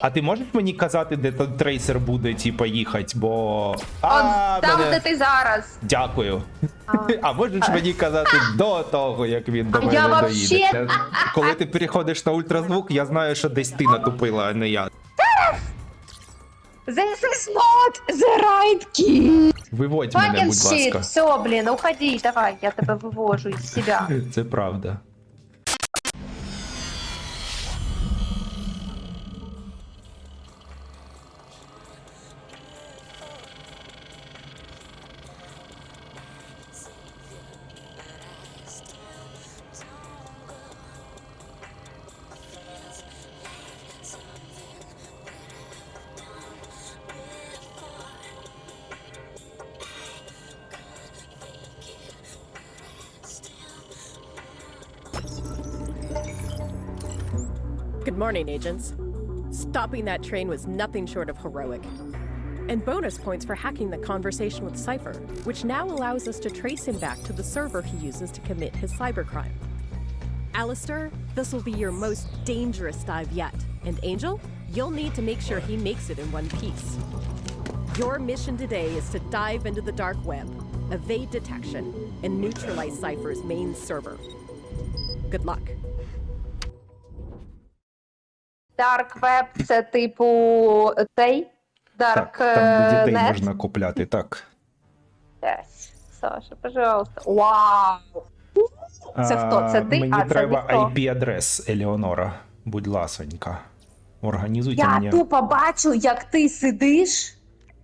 А ти можеш мені казати, де той трейсер буде, типа, їхати, бо. А, там, мене- де ти зараз. Дякую. А. А можеш мені казати до того, як він до мене я доїде? вообще- Коли ти переходиш на ультразвук, я знаю, що десь ти натупила, а не я. This is not the right key. Виводь мене, будь shit. ласка. Все, блін, уходи, давай, я тебе вивожу із себе. Це правда. Good morning, agents. Stopping that train was nothing short of heroic. And bonus points for hacking the conversation with Cypher, which now allows us to trace him back to the server he uses to commit his cybercrime. Alistair, this will be your most dangerous dive yet. And Angel, you'll need to make sure he makes it in one piece. Your mission today is to dive into the dark web, evade detection, and neutralize Cypher's main server. Good luck. Dark Web це типу цей Dark Так, там де е, дітей Net. можна купляти, так. Yes. Саша, пожалуйста. Вау! Це хто? Це ти? Мені А, це треба ніхто. IP-адрес Елеонора. Будь ласонька. Організуйте Я мені. тупо бачу, як ти сидиш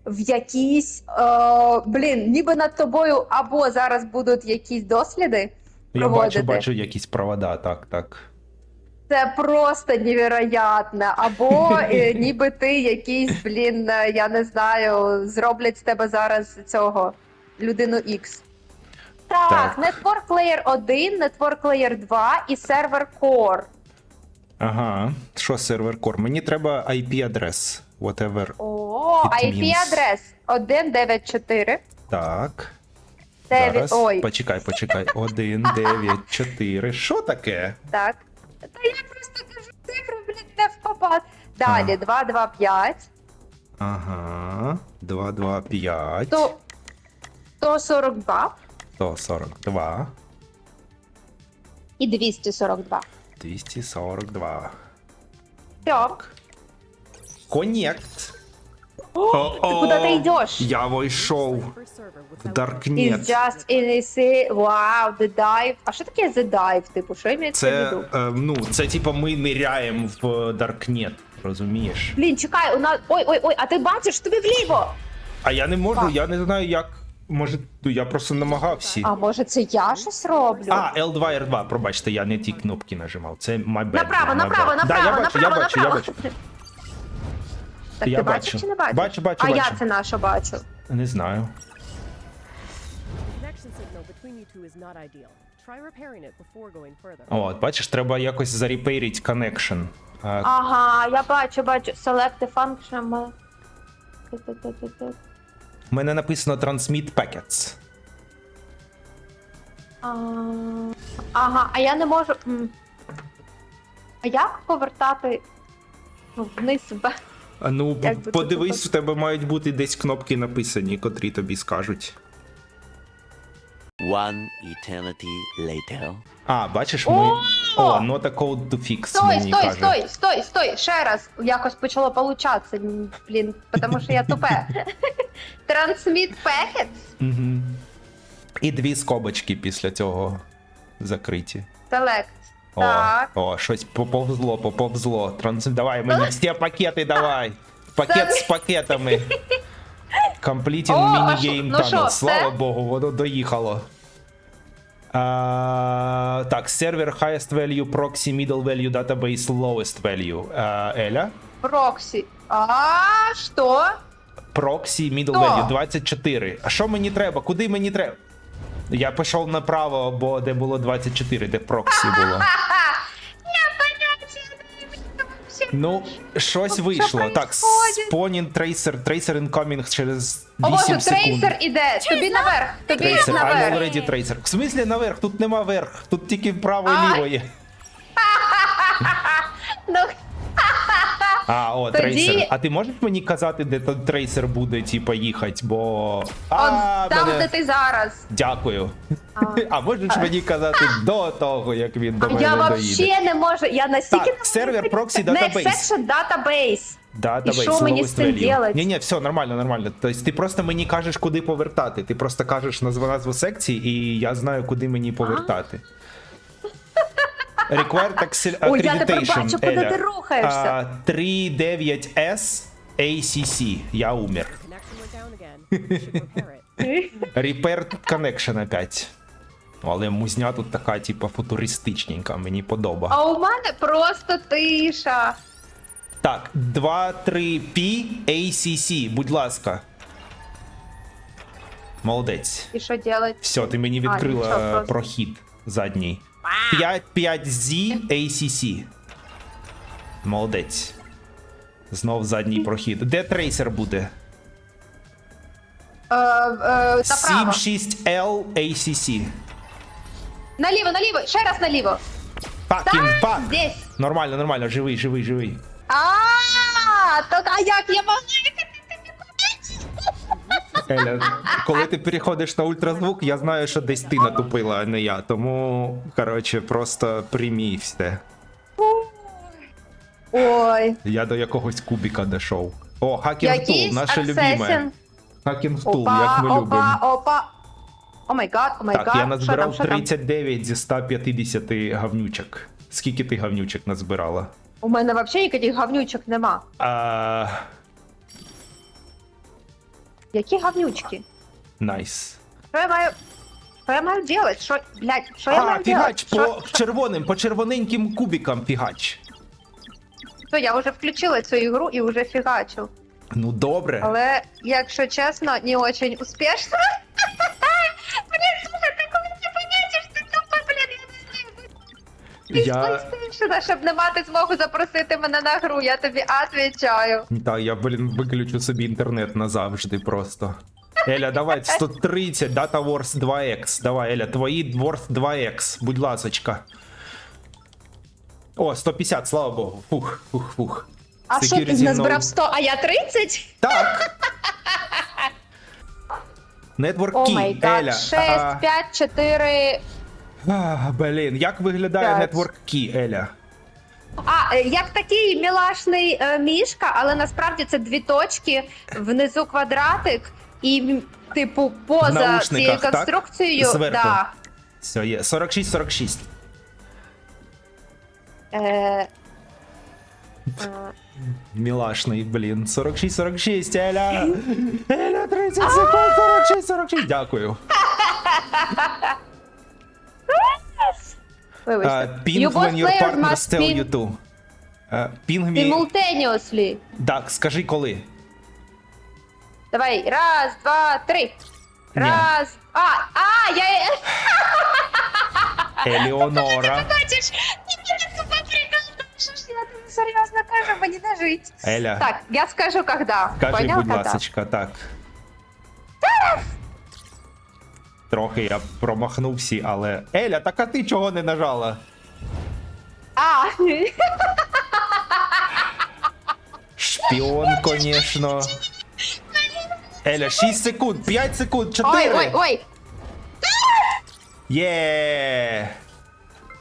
в якійсь. Е, блін, ніби над тобою або зараз будуть якісь досліди Я проводити. бачу, бачу якісь провода, так, так. Це просто невероятно. Або е, ніби ти якийсь, блін, е, я не знаю, зроблять з тебе зараз цього людину X. Так, Так. Network Layer 1, Network Layer 2 і сервер Core. Ага. Що сервер Core? Мені треба IP-адрес. Whatever. О, It means. IP-адрес 194. Так. Зараз. Ой, Почекай, почекай. 1, 9, 4. Що таке? так. Та я просто кажу цифру, блін, не в попад. Далі, 225, Ага. 2, 2, 5. то 142 142. і 242. 242. Так. Коннект. Ти куди ти йдеш? Я server в Is Даркнет. just in a sea. Wow, the dive. А що таке the dive? Типу, що імеється в Це, виду? е, ну, це типа ми ниряємо в Даркнет, розумієш? Блін, чекай, у нас. Ой, ой, ой, а ти бачиш, тобі вліво! А я не можу, я не знаю, як. Може, ну, я просто намагався. А може це я щось роблю? А, L2, R2, пробачте, я не ті кнопки нажимав. Це my bad. направо, my направо, bad. направо, да, я бачу, направо, я бачу, направо. я бачу. Так Я ти бачу. бачиш чи не бачиш? Бачу, бачу, А я це на що бачу? Не знаю. Connection signal between you two is not ideal. Try repairing it before going further. От, бачиш, треба якось зарепейрити connection. Ага, я бачу, бачу. Select the function. Ти-ти-ти-ти-ти. У мене написано Transmit Packets. А, Ага, а я не можу. м. А як повертати ну, вниз в А Ну, Як би подивись, у тебе мають бути десь кнопки написані, котрі тобі скажуть. One eternity later. А, бачиш, ми. О! О, not code to fix, Стой, мені стой, каже. стой, стой, стой, ще раз. Якось почало получатися, м, блін, тому що я тупе. Transmit packets? Угу. І дві скобочки після цього закриті. Select. О, Так. о, щось поповзло, поповзло. Транс... Давай, мені всі пакети давай. Пакет з пакетами. Completing О, що, tunnel. Слава Богу, воно доїхало. А, так, сервер highest value, proxy, middle value, database, lowest value. А, Еля? Проксі. А, що? Proxy, middle value 24. А що мені треба? Куди мені треба? Я пішов направо, бо де було 24, де проксі було. Ну, щось вийшло. Так, спонін трейсер, трейсер інкомінг через 8 О боже, секунд. трейсер іде. Тобі наверх, тобі Трейсер, I'm наверх. already трейсер. В смислі наверх? Тут нема верх, тут тільки вправо і ліво є. Ну, А, о, Тоді- трейсер. А ти можеш мені казати, де той трейсер буде, типа, їхати, бо. От там, мене- де ти зараз. Дякую. А можеш мені казати до того, як він до А мене я доїде? вообще не можу. Я настільки Так, сервер Proxy Next Database. section database. Що мені з цим делать? Ні, ні, все нормально, нормально. Тобто ти просто мені кажеш, куди повертати. Ти просто кажеш назву назву секції, і я знаю, куди мені повертати. Required Ой, я тепер бачу, куди Еля. ти рухаєшся. А, 39S ACC. Я умер. Repair connection опять. Але музня тут така, типа, футуристичненька, мені подоба. А у мене просто тиша. Так, 2-3P ACC, будь ласка. Молодець. І що делать? Все, ти мені А, відкрила нічого, прохід задній. 5-5Z ACC. Молодець. Знов задній прохід. Де трейсер буде? Е, е, направо. 7-6L ACC. Наліво, наліво, ще раз наліво. Фак. Здесь. Нормально, нормально, живий, живий, живий. А, так а як я могла? Еля, коли ти переходиш на ультразвук, я знаю, що десь ти натупила, а не я. Тому, коротше, просто приймій все. Ой, Я до якогось кубіка дійшов. О, Hacking Tool, якийсь наше любиме. Hacking Tool, Опа, як ми любимо. опа. О май гад, о май Так, я гад. Там, назбирав що там? 39 зі 150 гавнючок. Скільки ти гавнючок назбирала? У мене взагалі ніяких гавнючок нема. А, Які гавнючки? найс. Що я маю... Що я маю делать? Що, блядь, що я А, маю фігач, делать? по Що- червоним, по червоненьким кубікам фігач. що? Я вже включила цю ігру і вже фігачу. Ну добре. Але, якщо чесно, не очень успішно. я PlayStation, щоб не мати змогу запросити мене на гру, я тобі отвечаю. Так, я, блін, виключу собі інтернет назавжди просто. Еля, давай, 130, Data Wars 2X. Давай, Еля, твої Wars 2X, будь ласочка. О, 150, слава Богу. Фух, фух, фух. А що ти Security назбирав node. 100, а я 30? Так. Network О Key, май гад, Еля. 6, а, 5, 4... а, блін, як виглядає П'ять. Network Key, Еля? А, е, як такий мілашний е, мішка, але насправді це дві точки, внизу квадратик, і, м, типу, поза цією так? конструкцією. Зверху. Да, Все, є. 46-46. е, е, Мілашний, блін. 46-46, Еля. Еля, 30 секунд, 46-46. Дякую. вибачте. Uh, ping You both when your players partners must tell ping you to. Uh, ping me. simultaneously. Так, скажи коли. Давай, раз, два, три. Раз. А, а, я... Еліонора. Бачиш, ти мене тупо приколдуєш, що ж я тобі серйозно кажу, мені не жить. Еля, Так, я скажу, когда. кажи, Понял, будь когда? ласочка, так. Трохи я промахнувся, але. Еля, так а ти чого не нажала? А, Шпіон, конечно. Еля, 6 секунд, 5 секунд, 4. ой, ой, ой. Є.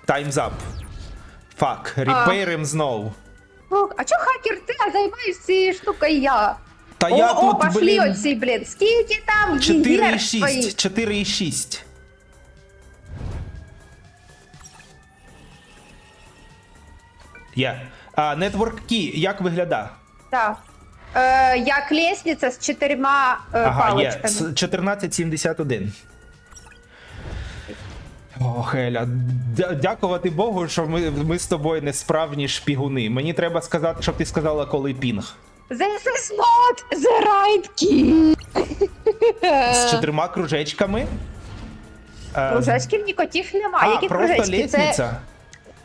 Time's up. Фак, репейрим знов. Фух, А чо хакер ти, а займаюсь цією штукою я? Та о, я о, тут, пошли блін, оці, блін. Скільки там 4,6, 4,6. Є. А, Network Key, як виглядає? Так. Е, як лестниця з чотирма е, Ага, паличками. С- 1471. Ох, Еля, дякувати Богу, що ми, ми з тобою не справжні шпігуни. Мені треба сказати, щоб ти сказала, коли пінг. This is not the right key. З чотирма кружечками. Е, Кружечків нікотів нема. А, Які просто кружечки? Це...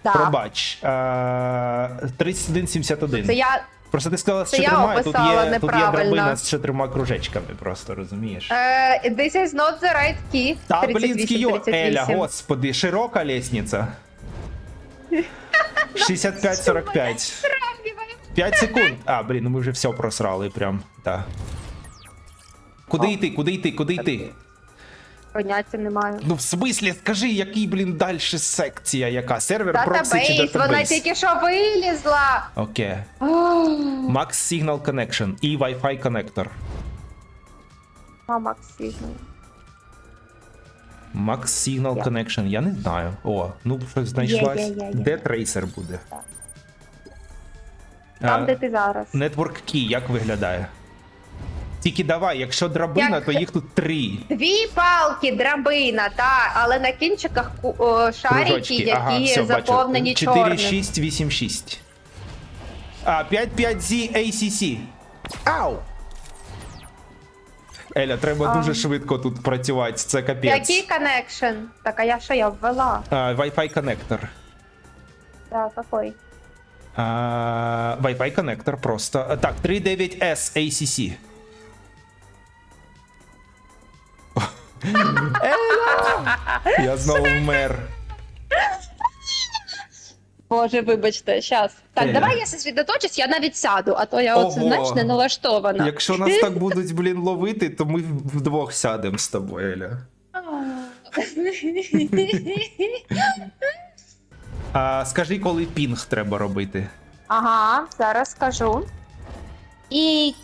Да. Пробач. Е, 3171. Це я Просто ти сказала з це я чотирма, і тут описала є, тут є неправильно. драбина з чотирма кружечками, просто розумієш. Е, this is not the right key. Та блін, скіо, 38, Еля, господи, широка лестниця. 65-45. Сравниваем. 5 секунд. А, блін, ну ми вже все просрали прям. Так. Куди йти, куди йти, куди йти? Поняття немає. Ну, в смислі, скажи, який, блін, далі секція яка? Сервер проксі чи Датабейс, вона тільки що вилізла. Окей. Max Signal Connection і Wi-Fi Connector. Мама Сігнал. Max Signal Я. Connection, я не знаю. О, ну щось знайшлась. є, є, є. Де трейсер буде? Так. Там, де ти зараз. Network Key як виглядає? Тільки давай, якщо драбина, Як- то їх тут три. Дві палки, драбина, та, але на кінчиках ку- о, шарики, Кружочки. які Ага, все, заповнені бачу. чорним. 4, 6, 8, 6. А, 5, 5 Z ACC. Ау! Еля, треба дуже швидко тут працювати, це капець. Який коннекшн? Так, а я що я ввела? А, Wi-Fi коннектор. Так, який? А, Wi-Fi коннектор просто. Так, 39S ACC. Я знову вмер. Боже, вибачте, щас. Так, Еля. давай я сосредоточусь, я навіть сяду, а то я оце, Ого. знаєш, не налаштована. Якщо нас так будуть, блін, ловити, то ми вдвох сядемо з тобою, Еля. А, скажи, коли пінг треба робити. ага, зараз скажу. І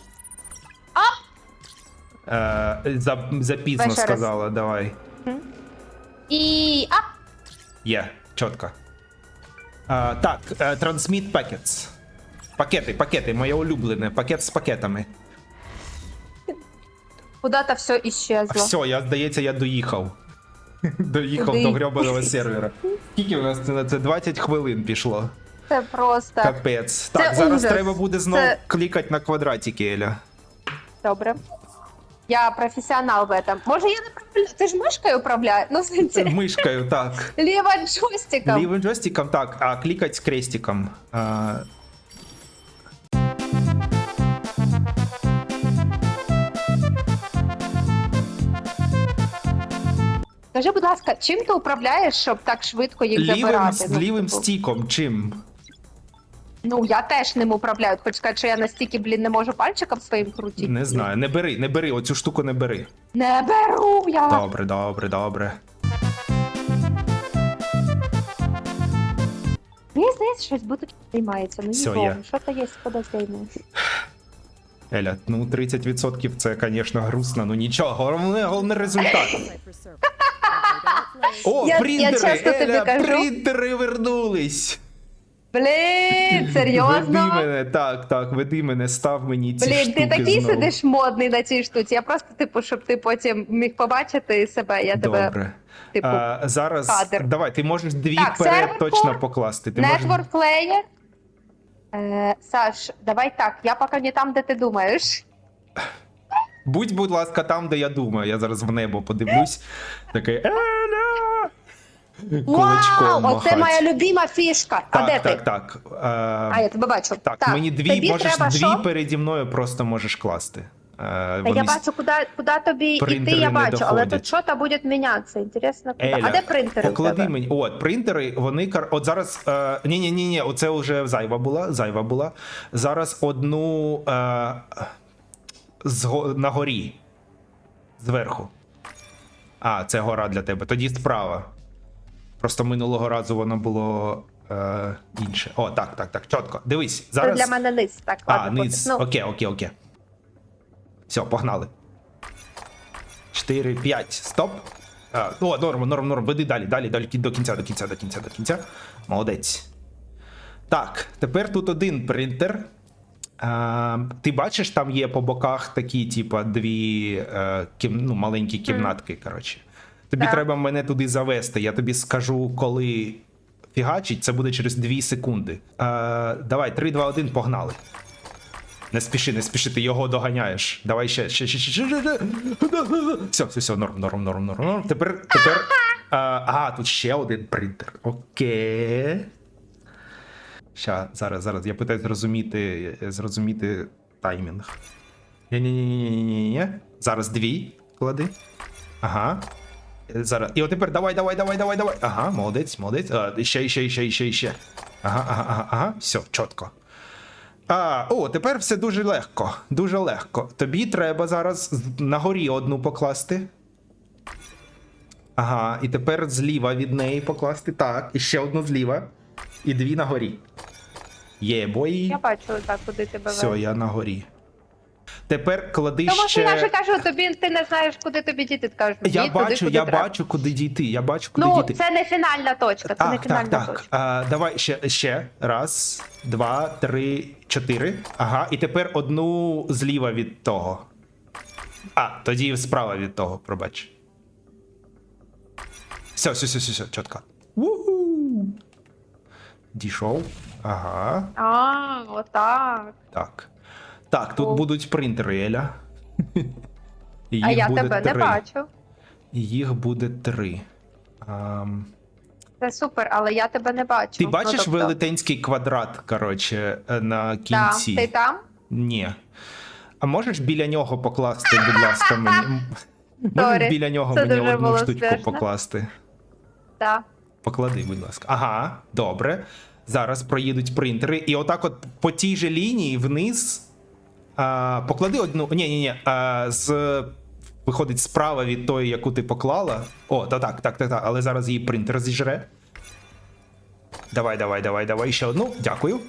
Е, за, запізно ще раз. сказала, давай. і а Є, чітко. А, так, е, Transmit Packets. Пакети, пакети, моє улюблене. Пакет з пакетами. куди-то все іщезло. Все, я здається, я доїхав. Доїхав до грьобаного сервера. Скільки у нас на це 20 хвилин пішло. Це просто Капець. Так, Це зараз ужас. треба буде знову Це- клікати на квадратики, Еля. добре. Я професіонал в этом. Може, я не управляю? Ти ж мишкою управляєш? Ну, в сенсі, Мишкою, так. ліва джойстиком. Лівим джойстиком, так, а клікать з крестиком. А, Скажи, будь ласка, чим ти управляєш, щоб так швидко їх лівим, забирати? Ну, лівим типу, стіком, чим? Ну, я теж ним управляю. Хоч сказати, що я настільки, блін, не можу пальчиком своїм крутити. Не знаю, не бери, не бери, оцю штуку не бери. Не беру я. Добре, добре, добре. Мені здається, щось будуть займається. Ну, Всьо, є. що то є подозріння. Еля, ну 30% це, звісно, грустно, ну нічого, головне, головне результат. О, Я- я принтери! часто тобі Еля, кажу. принтери вернулись! Блін, Веди серйозно? мене, так, так, веди мене, став мені ці Блін, штуки ти такий знову. сидиш модний на цій штуці. Я просто, типу, щоб ти потім міг побачити себе, я тебе, Добре. типу, А, зараз кадр. давай, ти можеш дві Так, вперед сервер точно покласти. Ти можеш... Network player. Е, Саш, давай так, я поки не там, де ти думаєш. Будь, будь ласка, там, де я думаю. Я зараз в небо подивлюсь. Такий Еля! Кулачком Вау, оце махать. моя любима фішка. Так, а де так, ти? так. Е, А, я тебе бачу. так, мені дві, тобі можеш треба дві що? переді мною просто можеш класти. Е, Та вони я с- бачу, куди, куди тобі йти, Принтери я не бачу, але доходять. тут що-то буде мінятися. Інтересно, куди. Еля, а де принтери? в поклади тебе? мені. От, принтери, вони кар- От зараз. Е, ні, ні, ні, ні, оце вже зайва була. Зайва була. Зараз одну е, зго- на горі. Зверху. А, це гора для тебе. Тоді справа. Просто минулого разу воно було е, інше. О, так, так, так. Чітко. Дивись. Це для мене низ. Так, А, ладно, низ. Ну, Окей, окей, окей. Все, погнали. 4, 5, стоп. А, о, норм, норм, норм. Веди далі, далі, далі, до кінця, до кінця, до кінця, до кінця. Молодець. Так, тепер тут один принтер. А, ти бачиш, там є по боках такі, типа, дві е, кім, ну, маленькі кімнатки, коротше. Тобі Так. треба мене туди завести. Я тобі скажу, коли фігачить, це буде через 2 секунди. Е, давай, 3, 2, 1, погнали. Не спіши, не спіши, ти його доганяєш. Давай ще, ще, ще, ще, ще. Все, все, все, норм, норм, норм, норм, норм. Тепер, тепер. А, ага, тут ще один принтер. Окей. Ща, зараз, зараз. Я питаюсь зрозуміти, зрозуміти таймінг. Ні-ні-ні-ні-ні-ні. Зараз дві клади. Ага. Зараз. І от тепер давай, давай, давай, давай, давай. Ага, молодець, молодець. А, ще, ще, ще, ще, ще. Ага, ага, ага, ага. Все, чітко. А, о, тепер все дуже легко. Дуже легко. Тобі треба зараз на горі одну покласти. Ага, і тепер зліва від неї покласти. Так, і ще одну зліва. І дві на горі. Є, бой. Я бачу так, куди тебе Все, я на горі. Тепер клади Тому що я ж ще. кажу, тобі ти не знаєш, куди тобі діти. Ти кажеш, Я «Йди туди, бачу, куди я треба». бачу, куди дійти. Я бачу, куди Ну, дійти. це не фінальна точка, це не фінальна так, так. точка. А, давай ще, ще. Раз, два, три, чотири. Ага, і тепер одну зліва від того. А, тоді справа від того, пробач. Все, все, все, все, все, чітко. Дійшов. Ага. А, отак. Так. Так, тут О. будуть принтери, Еля. А я буде тебе три. не бачу. Їх буде три. Ам, Це супер, але я тебе не бачу. Ти Ну, бачиш тобто- велетенський квадрат, коротше, е, на Так, кінці? ти там? Ні. А можеш біля нього покласти, будь ласка, мені. Можеш Сорі, біля нього це мені дуже одну було штучку смішно. покласти. Так. Поклади, будь ласка. Ага, добре. Зараз проїдуть принтери. І отак, от по тій же лінії вниз. А, поклади одну. Ні, ні, ні. А, з... Виходить справа від тої, яку ти поклала. О, та так, так, так, так. Але зараз її принтер зіжре. Давай, давай, давай, давай. Ще одну. Дякую.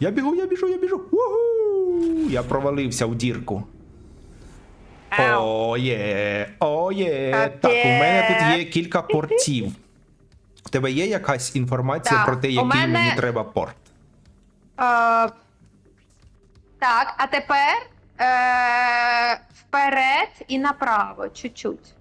Я бігу, я біжу, я біжу. Уху! Я провалився в дірку. Ау. О, є, о, є. Так, у мене тут є кілька портів. У тебе є якась інформація Так, про те, який мене- мені треба порт? Е, так, а тепер е, вперед і направо, чуть-чуть.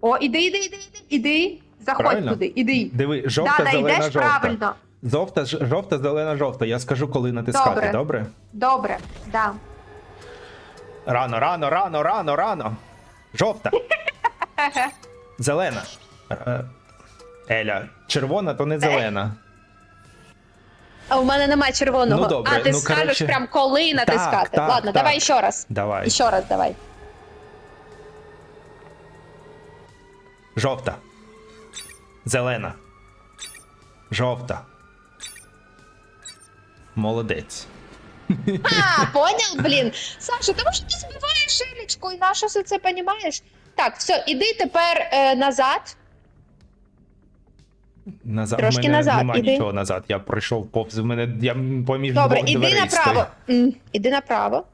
О, іди, іди, іди, іди, іди. Заходь Правильно? туди, іди. Диви, жовта, да, да, зелена, йдеш жовта. правильно. Жовта, ж- жовта, зелена, жовта. Я скажу, коли натискати, добре? Добре. Добре, да. Рано, рано, рано, рано, рано. Жовта. Зелена. Е, Еля, червона, то не зелена. А у мене немає червоного. Ну, добре, а ти ну, скажеш коротше, прям коли натискати. так, Ладно, так. давай ще раз. Давай. Ще раз давай. Жовта. Зелена. Жовта. Молодець. А, понял, блін. Саша, тому що ти збиваєш Елічку, і на що ти це понімаєш? Так, все, іди тепер е, назад. Назад. Трошки мене назад, Нема іди. нічого назад. Я пройшов повз мене. Я поміж Добре, двох іди дверей направо. стою. М, Іди направо. Де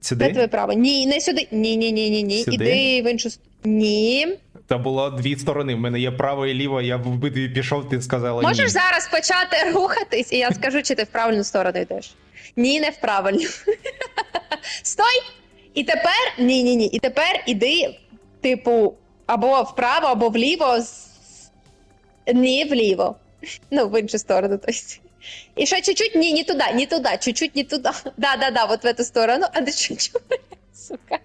Сюди? твоє право? Ні, не сюди. Ні, ні, ні, ні, ні. Сюди? Іди в іншу сторону. Ні. Та було дві сторони. В мене є право і ліво, я в обидві пішов, ти сказала ні. Можеш зараз почати рухатись, і я скажу, чи ти в правильну сторону йдеш. Ні, не в правильну. Стой! І тепер ні, ні, ні. І тепер іди, типу, або вправо, або вліво. з- Ні, вліво. Ну, в іншу сторону, тобто. І ще чуть-чуть, ні, не туди, не туди, чуть-чуть не туди. Да, да, да, от в эту сторону, а не чуть-чуть. Сука.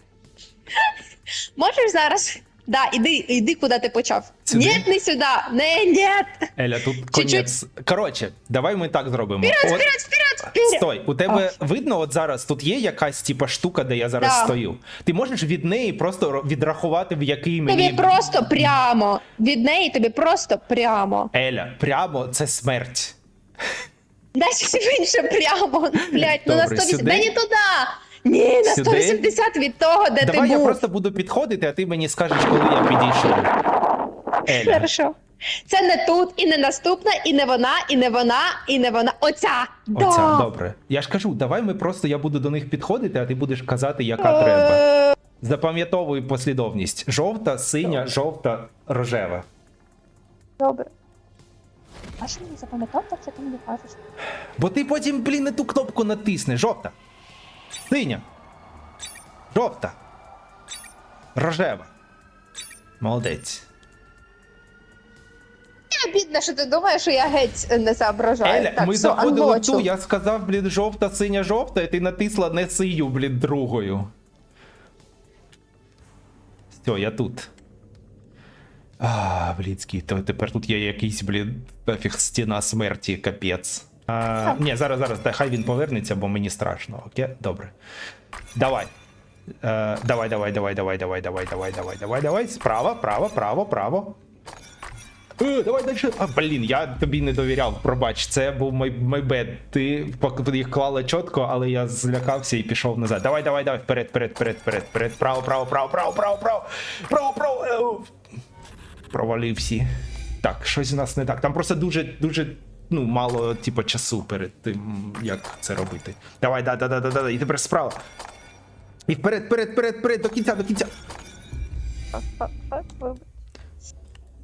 Можеш зараз? Да, іди, іди, куди ти почав. Сюди? Ні, не сюди. Не, ні. Еля, тут конець. Коротше, давай ми так зробимо. Вперед, От- вперед, вперед, вперед. Стой, у тебе видно, от зараз тут є якась типа штука, де я зараз Да. стою. Ти можеш від неї просто відрахувати, в який мені. Тобі просто прямо. Від неї тобі просто прямо. Еля, прямо це смерть. Десь в інше прямо. Блять, ну на Добре, 180. сюди? Да не туди. Ні, на Сюди? 180 від того, де Давай ти я був. просто буду підходити, а ти мені скажеш, коли я підійшов. Еля. Хорошо. Це не тут, і не наступна, і не вона, і не вона, і не вона. Оця. Оця, добре. Я ж кажу, давай ми просто я буду до них підходити, а ти будеш казати, яка треба. Е, Запам'ятовуй послідовність: жовта, синя, жовта, рожева. Добре. А що мені запам'ятав, так це ти мені кажеш? Бо ти потім, блін, не ту кнопку натисне. Жовта. Синя. Жовта. Рожева. Молодець. Мені що ти думаєш, що я геть не соображаю. Еля, так, ми заходили в ту, я сказав, блін, жовта, синя, жовта, і ти натисла не сию, блін, другою. Все, я тут. А, блінський, то тепер тут є якийсь, блін, нафіг стіна смерті, капець. А, ні, зараз, зараз, та хай він повернеться, бо мені страшно. Окей? Добре. Давай. Е, давай, давай, давай, давай, давай, давай, давай, давай, давай, давай. Справа, право, право, право. Е, давай далі. А, блін, я тобі не довіряв, пробач, це був мой. Ти їх клала чітко, але я злякався і пішов назад. Давай, давай, давай, вперед, вперед, вперед, вперед, вперед, право, право, право, право, право, право, право, право. Е. Всі. Так, щось у нас не так. Там просто дуже, дуже. Ну, мало, типу, часу перед тим, як це робити. Давай, да, да, да, да, да. І тепер справа. І вперед, вперед, вперед, вперед, до кінця, до кінця.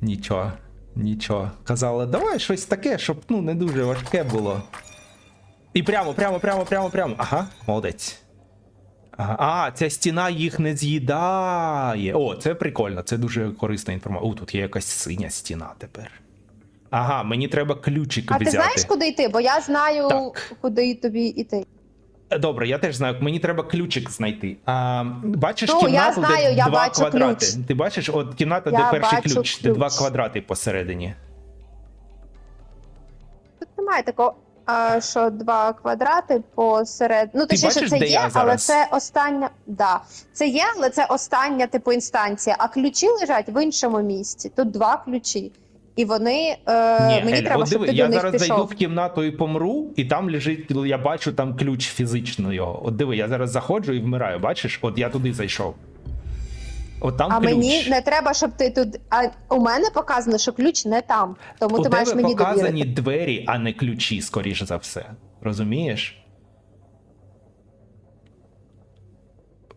Нічого, нічого. Казала, давай щось таке, щоб ну не дуже важке було. І прямо, прямо, прямо, прямо, прямо. Ага, молодець. Ага. А, ця стіна їх не з'їдає. О, це прикольно, це дуже корисна інформація. О, тут є якась синя стіна тепер. Ага, мені треба ключик А взяти. ти знаєш, куди йти? Бо я знаю, Так. куди тобі йти. Добре, я теж знаю, мені треба ключик знайти. А, бачиш Ну, я знаю, де я два бачу квадрати. ключ. Ти бачиш, от кімната, Я де перший бачу ключ, де два квадрати посередині. Тут немає такого, а, що два квадрати посеред. Ну, точніше, це де є, я але зараз? це остання. Да. Це є, але це остання типу інстанція. А ключі лежать в іншому місці. Тут два ключі. І вони е, Ні, мені Ель, треба, от щоб диви, ти я до них зараз пішов. зайду в кімнату і помру, і там лежить, я бачу там ключ фізично його. От диви, я зараз заходжу і вмираю, бачиш? От я туди зайшов. От там А ключ. мені не треба, щоб ти тут. А у мене показано, що ключ не там. Тому У ти маєш тебе мені показані довірити. двері, а не ключі, скоріше за все. Розумієш?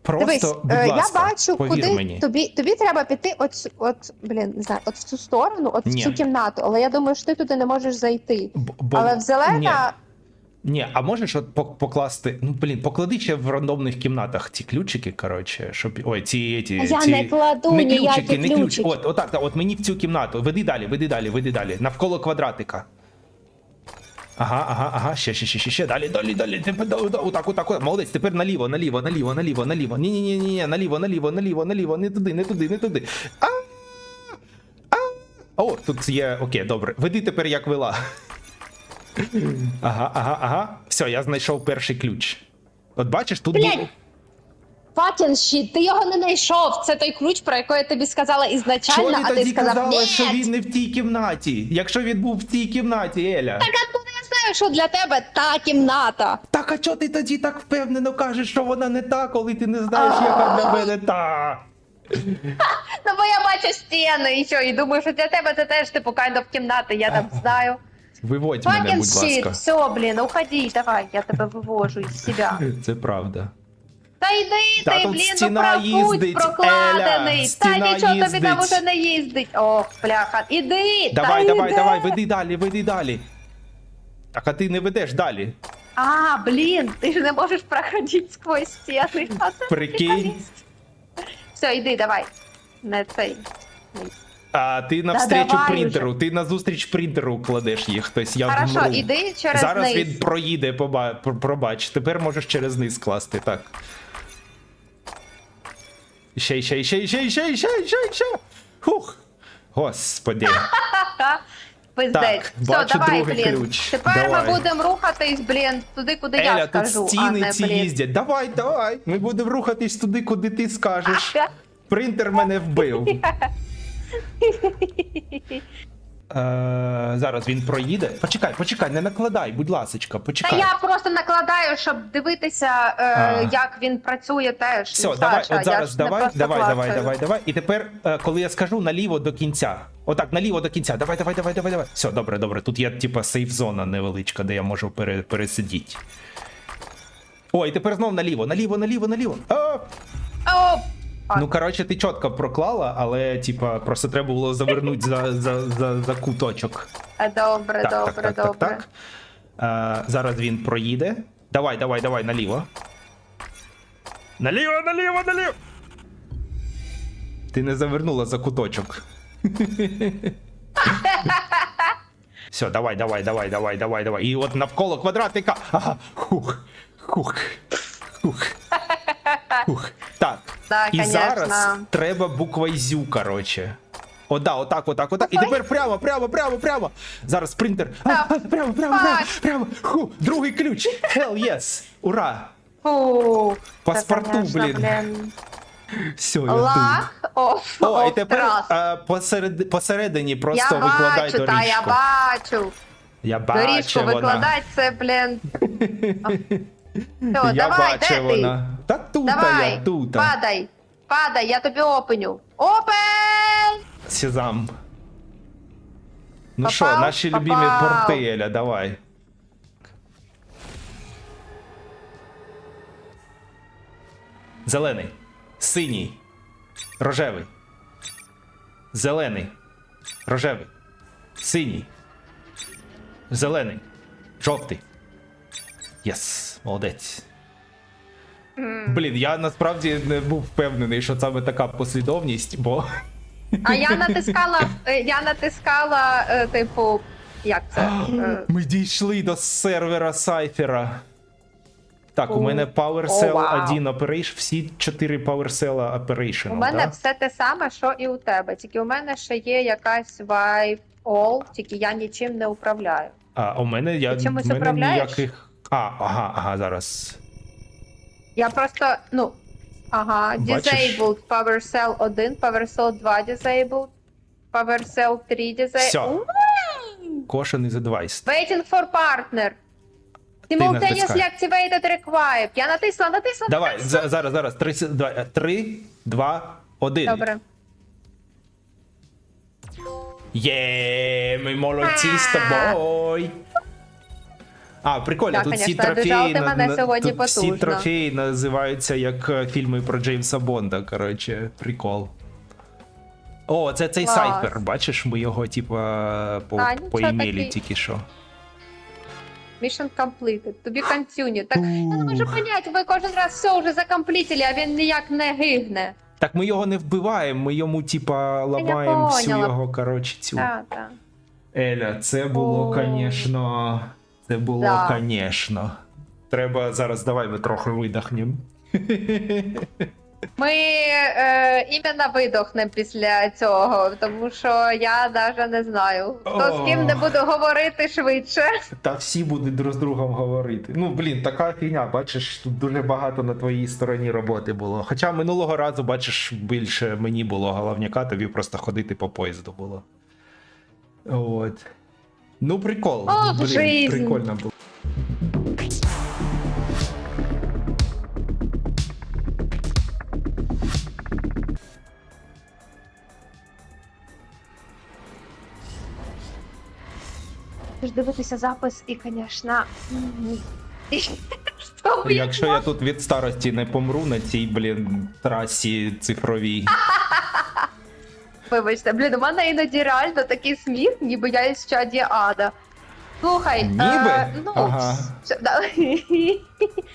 Просто, Дивись, будь е, ласка, я бачу, повір куди мені. тобі тобі треба піти, от от блін, не знаю, от в цю сторону, от Ні. в цю кімнату. Але я думаю, що ти туди не можеш зайти. Бо- Але в зелена Ні, ні, а можеш от пок- покласти. Ну, блін, поклади ще в рандомних кімнатах ці ключики, коротше, щоб. Ой, ці. ці, Я ці... не кладу не ніякі ключики, не ключ. ключики. От, отак, так, от мені в цю кімнату. Веди далі, веди далі, веди далі. Навколо квадратика. Ага, ага, ага, ще, ще, ще, ще, ще, далі, далі, далі. Тепер, да, да, отак, отак, отак. Молодець, тепер наліво, наліво, наліво, наліво, наліво. Ні, ні, ні, ні, ні, наліво, наліво, наліво, наліво, не туди, не туди, не туди. А! А! О, тут є. Окей, добре. Веди тепер як вела. Ага, ага, ага. Все, я знайшов перший ключ. От бачиш, тут Блядь! був- fucking shit, ти його не знайшов. Це той ключ, про який я тобі сказала ізначально, ти а ти сказав казала, ні. що він не в тій кімнаті? Якщо він був в тій кімнаті, Еля. Так откуда я знаю, що для тебе та кімната? Так, а чого ти тоді так впевнено кажеш, що вона не та, коли ти не знаєш, яка для мене та? Ну бо я бачу стіни і що, і думаю, що для тебе це теж типу kind of кімната, я там знаю. Виводь мене, Fucking будь shit, ласка. все, блін, уходи, давай, я тебе вивожу із себе. Це правда. Та йди Та ти, тут блін, ну стіна їздить, прокладений. Еля, Та стіна нічого тобі там їздить. уже не їздить. Ох, бляха, іди, Давай, та давай, йди. давай, веди далі, веди далі. Так, а ти не ведеш далі. А, блін, ти ж не можеш проходити сквозь стіни. Прикинь. Все, йди, давай. Не цей. А ти навстрічу давай принтеру, ти назустріч принтеру кладеш їх. Тобто я Хорошо, вмру. іди через Зараз низ. він проїде, поба... пр- пробач. Тепер можеш через низ класти, так. Ще, ще, ще, ще, ще, ще, ще, ще. Хух. Господи. Пиздець. Так, Все, бачу давай, другий блін. ключ. Тепер Давай. ми будемо рухатись, блін, туди, куди Еля, я тут скажу, а не, ці блін. їздять. Давай, давай. Ми будемо рухатись туди, куди ти скажеш. Принтер мене вбив. Е, зараз він проїде. Почекай, почекай, не накладай, будь ласочка, Та я просто накладаю, щоб дивитися, е, як він працює теж. Все, Ну, давай, Саша, от я зараз ж не давай, давай, давай, давай, давай. І тепер, е, коли я скажу наліво до кінця. Отак, наліво до кінця. Давай, давай, давай, давай, давай. Все, добре, добре. Тут є типа сейф-зона невеличка, де я можу пере, пересидіти. О, і тепер знов наліво, наліво, наліво, наліво. А! О, А. Ну, коротше, ти чітко проклала, але, типа, просто треба було завернути за, за, за, за куточок. е, добре, Так, добре, так, так, добре. так, так. Е, зараз він проїде. Давай, давай, давай, наліво. Наліво, наліво, наліво. Ти не завернула за куточок. Все, давай, давай, давай, давай, давай, давай. І от навколо квадратика. Ага. Хух. Хух. Хух. Хух. Да, І конечно. зараз треба буква зю, короче. О, да, отак, отак, отак. І тепер прямо, прямо, прямо, прямо. Зараз принтер. А, а, прямо, прямо, прямо, прямо. Ху, другий ключ. Hell yes. Ура. Фу, це, Паспорту, конечно, блін. Все, я тут. Лах, О, О, і тепер трас. а, посеред, посередині просто Я викладай бачу, доріжку. та я бачу. Я бачу Доріжку вона. це, блін. Все, я давай, бачу де ти? Та тут Давай, я, тут. падай, падай, я тобі опеню. Опен! Сезам. Ну Попав? що, наші любимі Попав. портеля, давай. Зелений. Синій. Рожевий. Зелений. Рожевий. Синій. Зелений. Жовтий. Єс, молодець. Блін, я насправді не був впевнений, що саме така послідовність, бо. А я натискала, е, я натискала, е, типу, як це? Е, Ми дійшли до сервера Сайфера. Так, у мене PowerCell вау. 1 Operation, всі 4 PowerCell Operation. У мене да? все те саме, що і у тебе. Тільки у мене ще є якась Vibe All, тільки я нічим не управляю. А у мене я чимось мене управляєш? ніяких. А, ага, ага, зараз. Я просто, ну. Ага, Бачиш? Disabled, PowerCell 1, PowerCell 2 Disabled, PowerCell 3 Disabled. Всьо. Caution is. Waiting for partner. Simultaneously натискай. activated required. Я натисла, натисла. Давай, за- зараз, зараз. 3, 2, 1. Добре. Є, ми молодці з тобою. А, прикольно, Так, тут всі трофеї, мене на- сьогодні тут всі трофеї називаються як е, фільми про Джеймса Бонда. Коротше, прикол. О, це цей Клас. сайфер. Бачиш, ми його, типа, по, А, поімелі тільки що. Mission completed. Be continued. Так, я не можу поняти, ви кожен раз все вже закомплітили, а він ніяк не гигне. Так ми його не вбиваємо, ми йому, типа, ламаємо всю його, коротше, цю. Так, так. Еля, це було, звісно. Це було, Да. звісно. Треба зараз, давай ми трохи видохнемо. Ми е, іменно видохнемо після цього, тому що я навіть не знаю. Хто з ким не буду говорити швидше. Та всі будуть друг з другом говорити. Ну, блін, така фігня, бачиш, тут дуже багато на твоїй стороні роботи було. Хоча минулого разу, бачиш, більше мені було головняка, тобі просто ходити по поїзду було. От. Ну, прикол. Ох, блін, жизнь. прикольно було. Ти дивитися запис і, звісно. Що Якщо я тут від старості не помру на цій, блін, трасі цифровій. Вибачте, блін, у мене іноді реально такий сміх, ніби я із чаді ада. Слухай, Ніби? Е, ну, Ага. що- да.